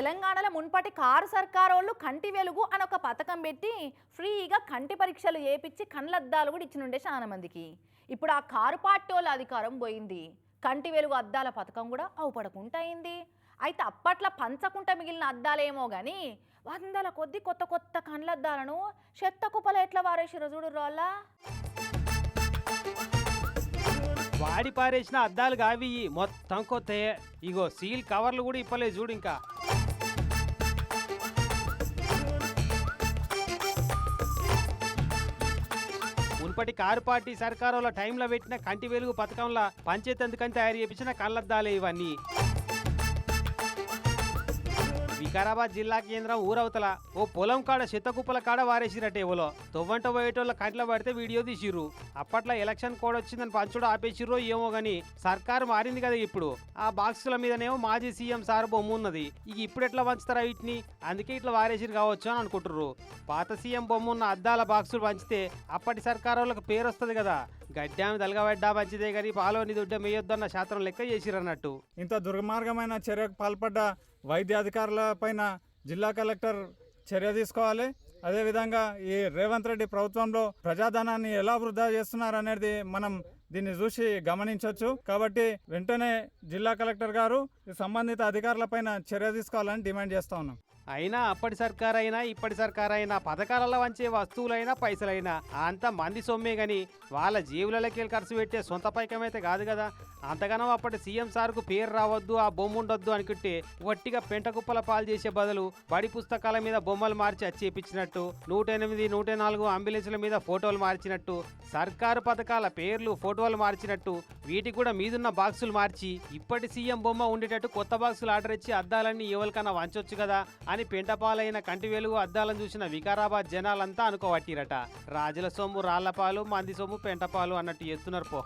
తెలంగాణలో మున్పటి కారు సర్కార్ వాళ్ళు కంటి వెలుగు అని ఒక పథకం పెట్టి ఫ్రీగా కంటి పరీక్షలు చేపించి కండ్లద్దాలు కూడా ఇచ్చినుండే చాలా మందికి. ఇప్పుడు ఆ కారు పార్టీ వాళ్ళ అధికారం పోయింది. కంటి వెలుగు అద్దాల పథకం కూడా అవుపడకుండా అయింది. అయితే అప్పట్లో పంచకుంట మిగిలిన అద్దాలేమో కానీ వందల కొద్ది కొత్త కొత్త కండ్లద్దాలను చెత్త కుప్పల ఎట్లా వారేసి చూడు రోలా వాడి పారేసిన అద్దాలు కావి మొత్తం కొత్త ఇగో సీల్ కవర్లు కూడా ఇప్పలేదు చూడు ఇంకా. ఇప్పటి కారు పార్టీ సర్కారుల టైంలో పెట్టిన కంటి వెలుగు పథకంలో పంచేతందుకని తయారు చేపించిన కళ్ళద్దాలే ఇవన్నీ. వికారాబాద్ జిల్లా కేంద్రం ఊరవతల ఓ పొలం కాడ చెత్తకుప్పల కాడ వారేసిరటే ఓలో. తొవ్వంట పోయేటోళ్ళ కంట్లో పడితే వీడియో తీసిర్రు. అప్పట్లో ఎలక్షన్ కోడ్ వచ్చిందని పంచుడు ఆపేసిర్రో ఏమో గాని సర్కారు మారింది కదా ఇప్పుడు. ఆ బాక్సుల మీదనేమో మాజీ సీఎం సార్ బొమ్మ ఉన్నది. ఇక ఇప్పుడు ఎట్లా పంచుతారా వీటిని? అందుకే ఇట్లా వారేసిరు కావచ్చు అని అనుకుంటుర్రు. పాత సీఎం బొమ్మ ఉన్న అద్దాల బాక్సులు పంచితే అప్పటి సర్కారు వాళ్ళకి పేరు వస్తుంది కదా. గడ్డామి తలగబడ్డా మంచిదే కానీ పాలోని దుడ్డ మేయొద్దన్న శాతం లెక్క చేసిరన్నట్టు ఇంత దుర్మార్గమైన చర్యకు పాల్పడ్డ వైద్యాధికారుల పైన జిల్లా కలెక్టర్ చర్య తీసుకోవాలి. అదేవిధంగా ఈ రేవంత్ రెడ్డి ప్రభుత్వంలో ప్రజాధనాన్ని ఎలా వృధా చేస్తున్నారనేది మనం దీన్ని చూసి గమనించవచ్చు. కాబట్టి వెంటనే జిల్లా కలెక్టర్ గారు ఈ సంబంధిత అధికారులపైన చర్య తీసుకోవాలని డిమాండ్ చేస్తా ఉన్నాం. అయినా అప్పటి సర్కార్ అయినా ఇప్పటి సర్కార్ అయినా పథకాలలో వంచే వస్తువులైనా పైసలైనా అంత మంది సొమ్మే గాని వాళ్ళ జేబులకి ఖర్చు పెట్టే సొంత పైకమైతే కాదు కదా అంతగానం అప్పటి సీఎం సార్కు పేరు రావద్దు ఆ బొమ్మ ఉండొద్దు అనుకుంటే వట్టిగా పెంట కుప్పల పాలు చేసే బదులు బడి పుస్తకాల మీద బొమ్మలు మార్చి అచ్చేపించినట్టు నూట ఎనిమిది నూట నాలుగు అంబులెన్స్ల మీద ఫోటోలు మార్చినట్టు సర్కారు పథకాల పేర్లు ఫోటోలు మార్చినట్టు వీటికి కూడా మీదున్న బాక్సులు మార్చి ఇప్పటి సీఎం బొమ్మ ఉండేటట్టు కొత్త బాక్సులు ఆర్డర్ ఇచ్చి అద్దాలన్నీ ఎవరికన్నా వంచొచ్చు కదా అని పెంటపాలైన కంటి వెలుగు అద్దాలను చూసిన వికారాబాద్ జనాలంతా అనుకోవట్టిరట. రాజుల సొమ్ము రాళ్ళపాలు మంది సొమ్ము పెంటపాలు అన్నట్టు ఎత్తున్నారు పో.